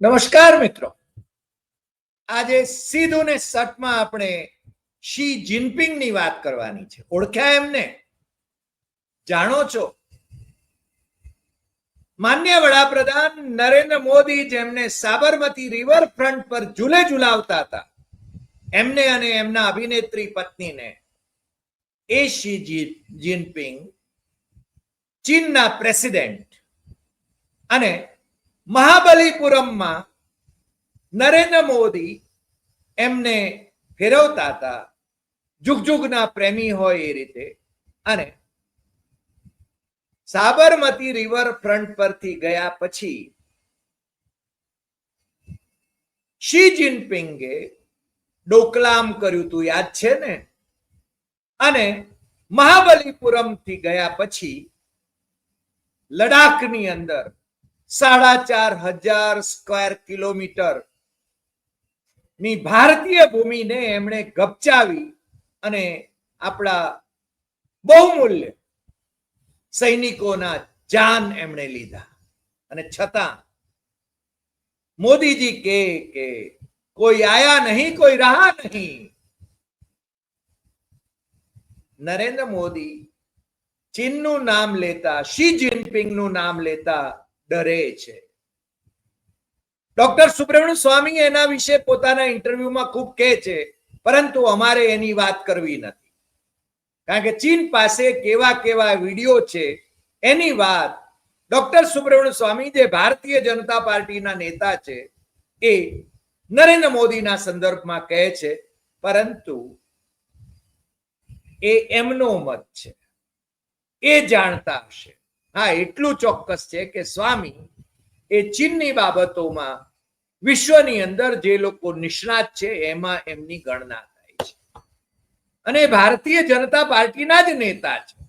નમસ્કાર મિત્રો. આજે સીધું ને સટમાં આપણે શી જિનપિંગની વાત કરવાની છે. ઓળખ્યા એમને? જાણો છો? માન્ય વડાપ્રધાન નરેન્દ્ર મોદી જેમને સાબરમતી રિવરફ્રન્ટ પર ઝૂલે ઝુલાવતા હતા, એમને અને એમના અભિનેત્રી પત્નીને એ શી જિનપિંગ ચીનના પ્રેસિડેન્ટ અને મહાબલીપુરમમાં નરેન્દ્ર મોદી એમને ફેરવતા હતા. જુગજુગના પ્રેમી હોય એ રીતે. અને સાબરમતી રિવર ફ્રન્ટ પરથી ગયા પછી શી જિનપિંગે ડોકલામ કર્યું તું, યાદ છે ને? અને મહાબલીપુરમથી ગયા પછી લડાખની અંદર સાડા ચાર હજાર સ્ક્વેર કિલોમીટર. ની ભારતીય ભૂમિને એમણે ગપચાવી અને આપણા બહુમૂલ્ય સૈનિકોના જાન એમણે લીધા. અને છતાં મોદીજી કે કે કોઈ આયા નહીં, કોઈ રહા નહીં. નરેન્દ્ર મોદી ચીનનું નામ લેતા, શી જિનપિંગનું નામ લેતા ડરે છે. ડોક્ટર સુબ્રમણ્ય સ્વામી એના વિશે પોતાના ઇન્ટરવ્યુમાં ખૂબ કહે છે, પરંતુ અમારે એની વાત કરવી નથી. કારણ કે ચીન પાસે કેવા કેવા વીડિયો છે, એની વાત ડોક્ટર સુબ્રમણ્ય સ્વામી, જે ભારતીય જનતા પાર્ટીના નેતા છે, એ નરેન્દ્ર મોદીના સંદર્ભમાં કહે છે, પરંતુ એ એમનો મત છે. એ જાણતા હશે. હા, એટલું ચોક્કસ છે કે સ્વામી એ ચીનની બાબતોમાં વિશ્વની અંદર જે લોકો નિષ્ણાત છે, એમાં એમની ગણના થાય છે. અને ભારતીય જનતા પાર્ટીના જ નેતા છે.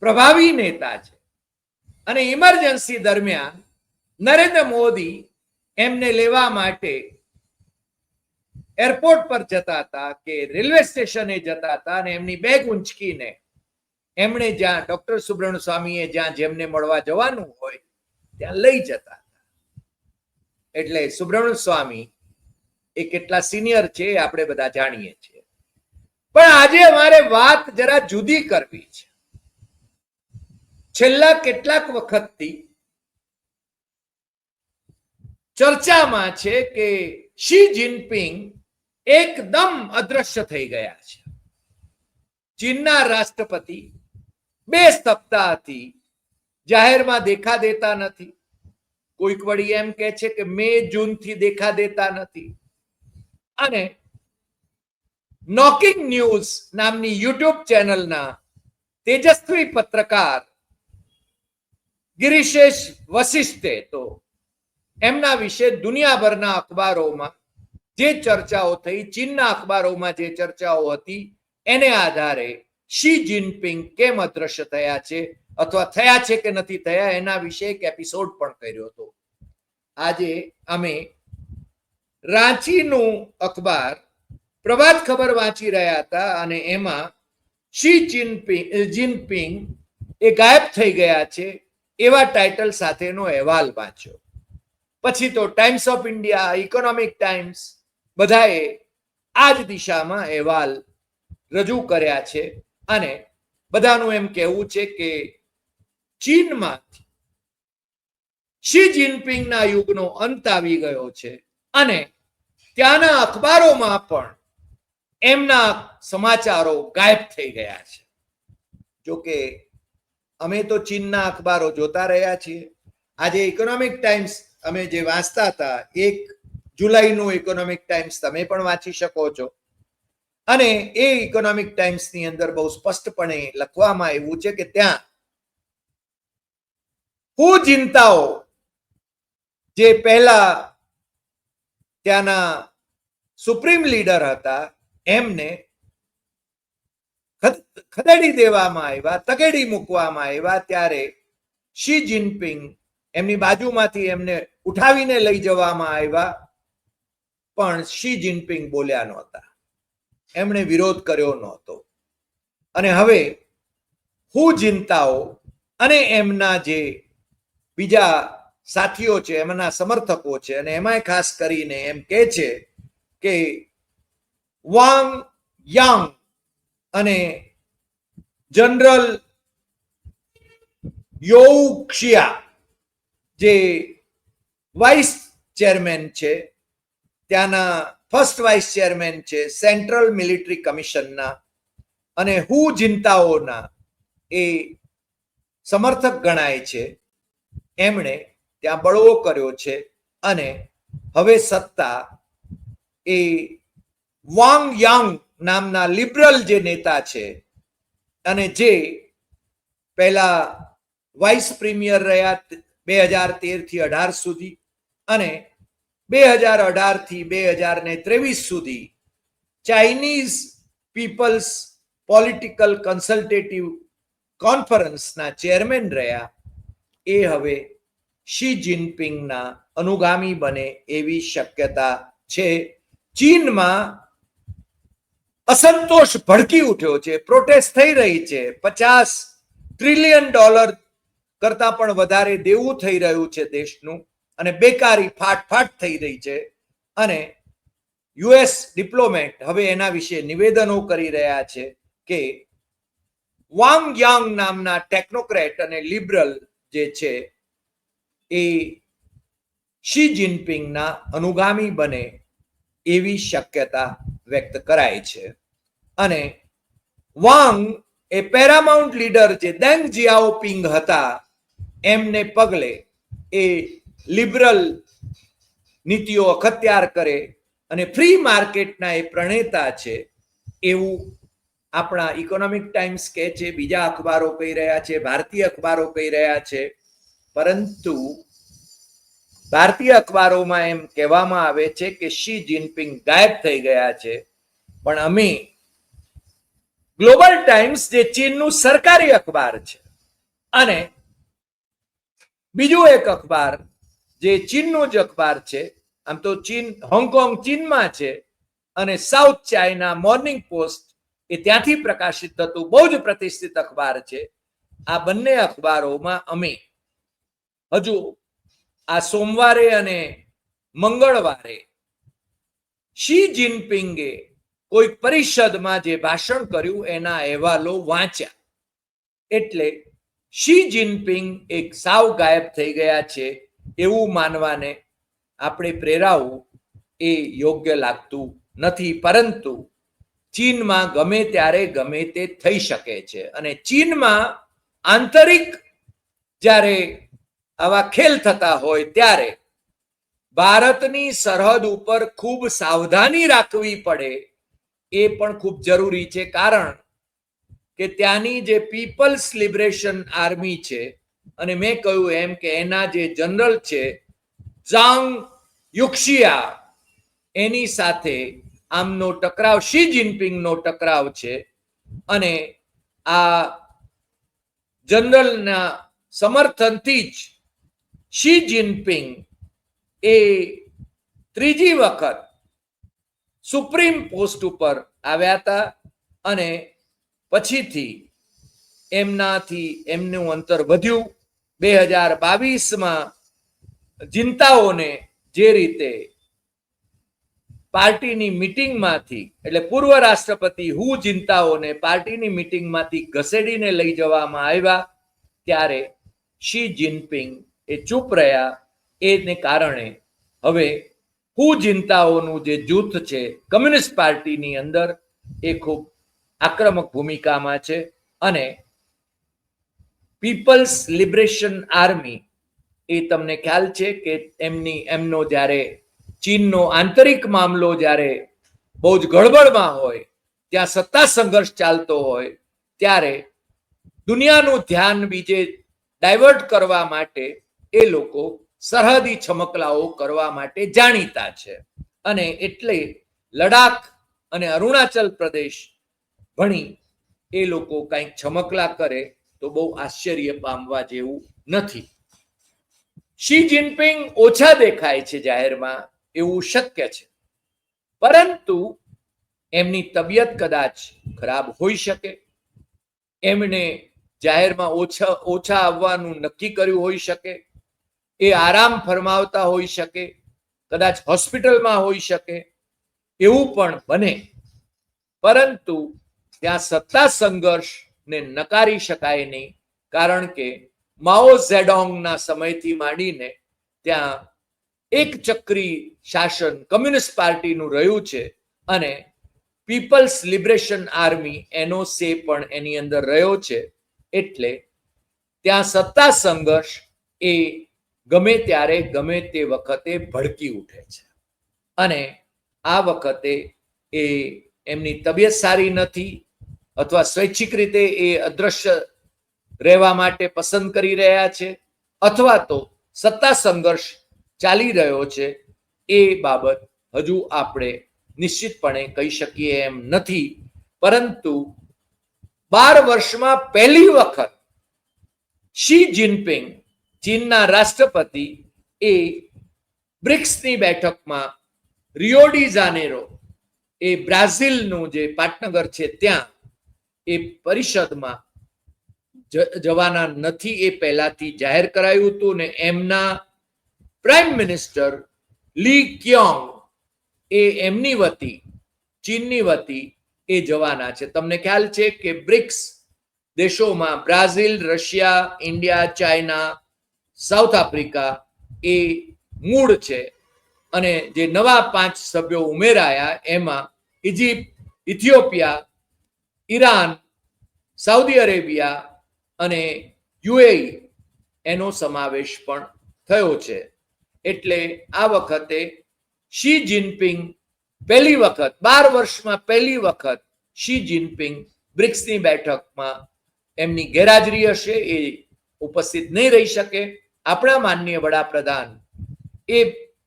પ્રભાવી નેતા છે. અને ઇમરજન્સી દરમિયાન નરેન્દ્ર મોદી એમને લેવા માટે એરપોર્ટ પર જતા હતા કે રેલવે સ્ટેશને જતા હતા અને એમની બેગ ઉંચકીને એમણે જ્યાં ડોક્ટર સુબ્રમણ્ય સ્વામીએ જ્યાં જેમને મળવા જવાનું હોય, ત્યાં લઈ જતા હતા. એટલે સુબ્રમણ્ય સ્વામી એ કેટલા સિનિયર છે આપણે બધા જાણીએ છીએ. પણ આજે અમારે વાત જરા જુદી કરવી છે. છેલ્લા કેટલાક વખતથી ચર્ચામાં છે કે શી જિનપિંગ એકદમ અદ્રશ્ય થઈ ગયા છે. ચીનના રાષ્ટ્રપતિ બે સપ્તાહથી જાહેરમાં દેખા દેતા નથી. કોઈક વળી એમ કે છે કે મે જૂનથી દેખા દેતા નથી. અને નોકિંગ ન્યૂઝ નામની યુટ્યુબ ચેનલના તેજસ્વી પત્રકાર ગિરીશેષ વશિષ્ઠે તો એમના વિશે દુનિયાભરના અખબારોમાં જે ચર્ચાઓ થઈ, ચીનના અખબારોમાં જે ચર્ચાઓ હતી, એને આધારે શી જિનપિંગ કેમ અદ્રશ્ય થયા છે અથવા થયા છે કે નથી થયા એના વિશે એક એપિસોડ પણ કર્યો હતો. આજે અમે રાંચીનું અખબાર પ્રભાત ખબર વાંચી રહ્યા હતા અને એમાં શી જિનપિંગ જિનપિંગ એ ગાયબ થઈ ગયા છે એવા ટાઇટલ સાથેનો અહેવાલ વાંચ્યો. પછી તો Times of India Economic Times બધાએ આ જ દિશામાં અહેવાલ રજૂ કર્યા છે. અને બધાનું એમ કહેવું છે કે ચીનમાંથી શી જિનપિંગના યુગનો અંત આવી ગયો છે અને ત્યાંના અખબારોમાં પણ એમના સમાચારો ગાયબ થઈ ગયા છે. જોકે અમે તો ચીનના અખબારો જોતા રહ્યા છીએ. આજે ઇકોનોમિક ટાઈમ્સ અમે જે વાંચતા હતા, એક જુલાઈનું ઇકોનોમિક ટાઈમ્સ તમે પણ વાંચી શકો છો. અને એ ઇકોનોમિક ટાઈમ્સની અંદર બહુ સ્પષ્ટપણે લખવામાં આવ્યું છે કે ત્યાં ચિંતાઓ જે પહેલા ત્યાંના સુપ્રીમ લીડર હતા, એમને ખદેડી દેવામાં આવ્યા, તગેડી મૂકવામાં આવ્યા, ત્યારે શી જિનપિંગ એમની બાજુમાંથી એમને ઉઠાવીને લઈ જવામાં આવ્યા, પણ શી જિનપિંગ બોલ્યા નહોતા. એમણે વિરોધ કર્યો નહોતો. અને હવે હું ચિંતાઓ અને એમના જે બીજા સાથીઓ છે, એમના સમર્થકો છે અને એમાંય ખાસ કરીને એમ કે છે કે વાંગ યાંગ અને જનરલ યોક્ષિયા જે વાઇસ ચેરમેન છે, ત્યાંના ફર્સ્ટ વાઇસ ચેરમેન છે, સેન્ટ્રલ મિલિટરી કમિશનના, અને હુ જિંતાઓના એ સમર્થક ગણાય છે. એમણે ત્યાં બળવો કર્યો છે અને હવે સત્તા એ વાંગ યાંગ નામના લિબરલ જે નેતા છે અને જે પહેલા વાઇસ પ્રીમિયર રહ્યા બે હજાર તેરથી અઢાર સુધી અને બે હજાર અઢારથી બે હજાર ને ત્રેવીસ સુધી ચાઇનીઝ પીપલ્સ પોલિટિકલ કન્સલ્ટેટિવ કોન્ફરન્સના ચેરમેન રહ્યા. એ હવે શી જિનપિંગના અનુગામી બને એવી શક્યતા છે. ચીનમાં અસંતોષ ભડકી ઉઠ્યો છે, પ્રોટેસ્ટ થઈ રહી છે. પચાસ ટ્રિલિયન ડોલર કરતા પણ વધારે દેવું થઈ રહ્યું છે દેશનું. અને બેકારી ફાટફાટ થઈ રહી છે. અને યુએસ ડિપ્લોમેટ હવે એના વિશે નિવેદનો કરી રહ્યા છે કે વાંગ યાંગ નામના ટેકનોક્રેટ અને લિબરલ જે છે એ શી જિનપિંગના અનુગામી બને એવી શક્યતા વ્યક્ત કરાય છે. અને વાંગ એ પેરામાઉન્ટ લીડર જે દેંગ જિયાઓપિંગ હતા, એમને પગલે એ લિબરલ નીતિઓ અખત્યાર કરે અને ફ્રી માર્કેટના એ પ્રણેતા છે, એવું આપણા ઇકોનોમિક ટાઈમ્સ કહે છે, બીજા અખબારો કહી રહ્યા છે, ભારતીય અખબારો કહી રહ્યા છે. પરંતુ ભારતીય અખબારોમાં એમ કહેવામાં આવે છે કે શી જિનપિંગ ગાયબ થઈ ગયા છે. પણ અમે ગ્લોબલ ટાઈમ્સ જે ચીનનું સરકારી અખબાર છે અને બીજું એક અખબાર જે ચીનનું જ અખબાર છે, આમ તો ચીન, હોંગકોંગ ચીનમાં છે, અને સાઉથ ચાઇના મોર્નિંગ પોસ્ટ એ ત્યાંથી પ્રકાશિત થતું બહુ જ પ્રતિષ્ઠિત અખબાર છે. આ બંને અખબારોમાં અમે હજુ આ સોમવારે અને મંગળવારે શી જિનપિંગે કોઈ પરિષદમાં જે ભાષણ કર્યું એના અહેવાલો વાંચ્યા. એટલે શી જિનપિંગ એક સાવ ગાયબ થઈ ગયા છે. એવું માનવાને આપણે પ્રેરાવું એ યોગ્ય લાગતું નથી, પરંતુ ચીનમાં ગમે ત્યારે ગમે તે થઈ શકે છે. અને ચીનમાં આંતરિક જ્યારે આવા ખેલ થતા હોય ત્યારે ભારતની સરહદ ઉપર ખૂબ સાવધાની રાખવી પડે એ પણ ખૂબ જરૂરી છે. કારણ કે ત્યાંની જે પીપલ્સ લિબરેશન આર્મી છે અને મેં કહ્યું એમ કે એના જે જનરલ છે, ઝાંગ યુક્ષિયા એની સાથે આમનો ટકરાવ, શી જિનપિંગનો ટકરાવ છે અને આ જનરલના સમર્થનથી જ શી જિનપિંગ એ ત્રીજી વખત સુપ્રીમ પોસ્ટ ઉપર આવ્યા હતા અને પછીથી એમનાથી એમનું અંતર વધ્યું. બે હજાર બાવીસમાં ચિંતાઓને જે રીતે પાર્ટીની મિટિંગમાંથી, એટલે પૂર્વ રાષ્ટ્રપતિ હુ ચિંતાઓને પાર્ટીની મિટિંગમાંથી ઘસેડીને લઈ જવામાં આવ્યા, ત્યારે શી જિનપિંગ એ ચૂપ રહ્યા, એને કારણે હવે હુ ચિંતાઓનું જે જૂથ છે, કમ્યુનિસ્ટ પાર્ટીની અંદર એ ખૂબ આક્રમક ભૂમિકામાં છે અને પીપલ્સ લિબરેશન આર્મી એ તમને ખ્યાલ છે કે એમની, એમનો જ્યારે ચીનનો આંતરિક મામલો જ્યારે બહુ જ ગડબડમાં હોય, ત્યાં સત્તા સંઘર્ષ ચાલતો હોય, ત્યારે દુનિયાનું ધ્યાન બીજે ડાયવર્ટ કરવા માટે એ લોકો સરહદી છમકલાઓ કરવા માટે જાણીતા છે. અને એટલે લડાખ અને અરુણાચલ પ્રદેશ ભણી એ લોકો કંઈક છમકલા કરે તો બહુ આશ્ચર્ય પામવા જેવું નથી. શી જિનપિંગ ઓછા દેખાય છે જાહેરમાં એવું શક્ય છે. પરંતુ એમની તબિયત કદાચ ખરાબ હોઈ શકે. એમણે જાહેરમાં ઓછા ઓછા આવવાનું નક્કી કર્યું હોઈ શકે. એ આરામ ફરમાવતા હોઈ શકે. કદાચ હોસ્પિટલમાં હોઈ શકે. એવું પણ બને. પરંતુ ત્યાં સત્તા સંઘર્ષને નકારી શકાય નહીં, કારણ કે માઓ ઝેડોંગના સમયથી માંડીને ત્યાં એક ચક્રી શાસન કમ્યુનિસ્ટ પાર્ટીનું રહ્યું છે અને પીપલ્સ લિબરેશન આર્મી એનો સે પણ એની અંદર રહ્યો છે. એટલે ત્યાં સત્તા સંઘર્ષ એ ગમે ત્યારે, ગમે તે વખતે ભડકી ઉઠે છે. અને આ વખતે એ એમની તબિયત સારી નથી અથવા સ્વૈચ્છિક રીતે એ અદ્રશ્ય રહેવા માટે પસંદ કરી રહ્યા છે, અથવા તો સત્તા સંઘર્ષ ચાલી રહ્યો છે, એ બાબત હજુ આપણે નિશ્ચિતપણે કહી શકીએ એમ નથી. પરંતુ બાર વર્ષમાં પહેલી વખત શી જિનપિંગ, ચીનના રાષ્ટ્રપતિ, એ બ્રિક્સની બેઠકમાં રિયોડી જાનેરો, એ બ્રાઝિલનું જે પાટનગર છે ત્યાં એ પરિષદમાં જવાના નથી એ પહેલાથી જાહેર કરાયું હતું ને એમના પ્રાઇમ મિનિસ્ટર લી ક્યોંગ એ એમની વતી, ચીનની વતી એ જવાના છે. તમને ખ્યાલ છે કે બ્રિક્સ દેશોમાં Brazil, Russia, India, China, South Africa એ મૂળ છે અને જે નવા પાંચ સભ્યો ઉમેરાયા એમાં Egypt, Ethiopia Iran, Saudi Arabia અને યુએઈ એનો સમાવેશ પણ થયો છે. એટલે આ વખતે શી જિનપિંગ પહેલી વખત, બાર વર્ષમાં પહેલી વખત શી જિનપિંગ બ્રિક્સની બેઠકમાં એમની ગેરહાજરી હશે એ ઉપસ્થિત નહીં રહી શકે. આપણા માનનીય વડાપ્રધાન એ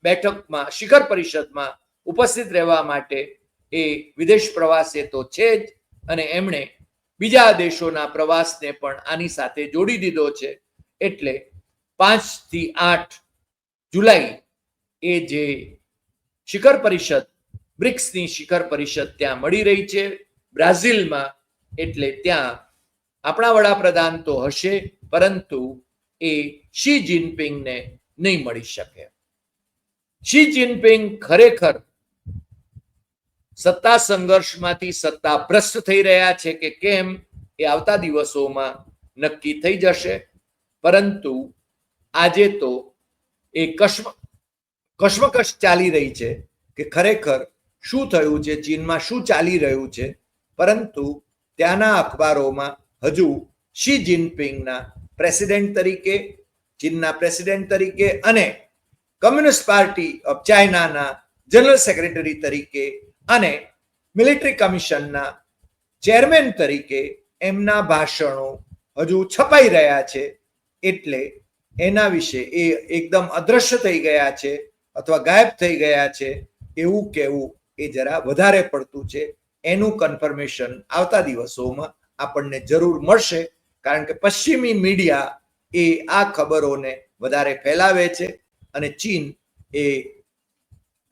બેઠકમાં, શિખર પરિષદમાં ઉપસ્થિત રહેવા માટે એ વિદેશ પ્રવાસે તો છે જ અને એમણે બીજા દેશોના પ્રવાસને પણ આની સાથે જોડી દીધો છે. એટલે પાંચથી આઠ જુલાઈ એ જે શિખર પરિષદ, બ્રિક્સની શિખર પરિષદ ત્યાં મળી રહી છે. બ્રાઝિલમાં એટલે ત્યાં આપણા વડાપ્રધાન તો હશે, પરંતુ એ શી જિનપિંગને નહીં મળી શકે. શી જિનપિંગ ખરેખર સત્તા સંઘર્ષમાંથી સત્તા ભ્રષ્ટ થઈ રહ્યા છે કે કેમ, એ આવતા દિવસોમાં નક્કી થઈ જશે. પરંતુ આજે તો એ કશ્મ, કશ્મકશ ચાલી રહી છે કે ખરેખર શું થયું છે, ચીનમાં શું ચાલી રહ્યું છે. પરંતુ ત્યાંના અખબારોમાં હજુ શી જિનપિંગના પ્રેસિડેન્ટ તરીકે, ચીનના પ્રેસિડેન્ટ તરીકે અને કમ્યુનિસ્ટ પાર્ટી ઓફ ચાઇનાના જનરલ સેક્રેટરી તરીકે અને મિલિટરી કમિશનના ચેરમેન તરીકે એમના ભાષણો હજુ છપાઈ રહ્યા છે એટલે એના વિશે એ એકદમ અદ્રશ્ય થઈ ગયા છે અથવા ગાયબ થઈ ગયા છે એવું કહેવું એ જરા વધારે પડતું છે. એનું કન્ફર્મેશન આવતા દિવસોમાં આપણને જરૂર મળશે કારણ કે પશ્ચિમી મીડિયા એ આ ખબરોને વધારે ફેલાવે છે અને ચીન એ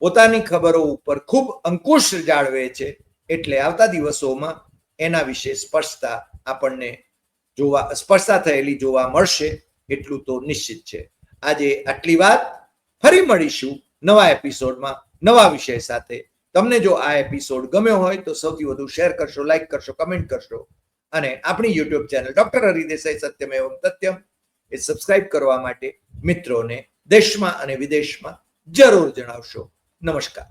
પોતાની ખબરો ઉપર ખૂબ અંકુશ જાળવે છે એટલે આવતા દિવસોમાં એના વિશે સ્પષ્ટતા આપણને જોવા સ્પષ્ટતા થયેલી જોવા મળશે એટલું તો નિશ્ચિત છે. આજે આટલી વાત. ફરી મળીશું નવા એપિસોડમાં નવા વિષય સાથે. તમને જો આ એપિસોડ ગમ્યો હોય તો સૌથી વધુ શેર કરશો, લાઈક કરશો, કમેન્ટ કરશો. અને આપણી YouTube channel doctor Hari Desai Satyam Evam Tathyam એ સબસ્ક્રાઇબ કરવા માટે મિત્રોને દેશમાં અને વિદેશમાં જરૂર જણાવશો. નમસ્કાર.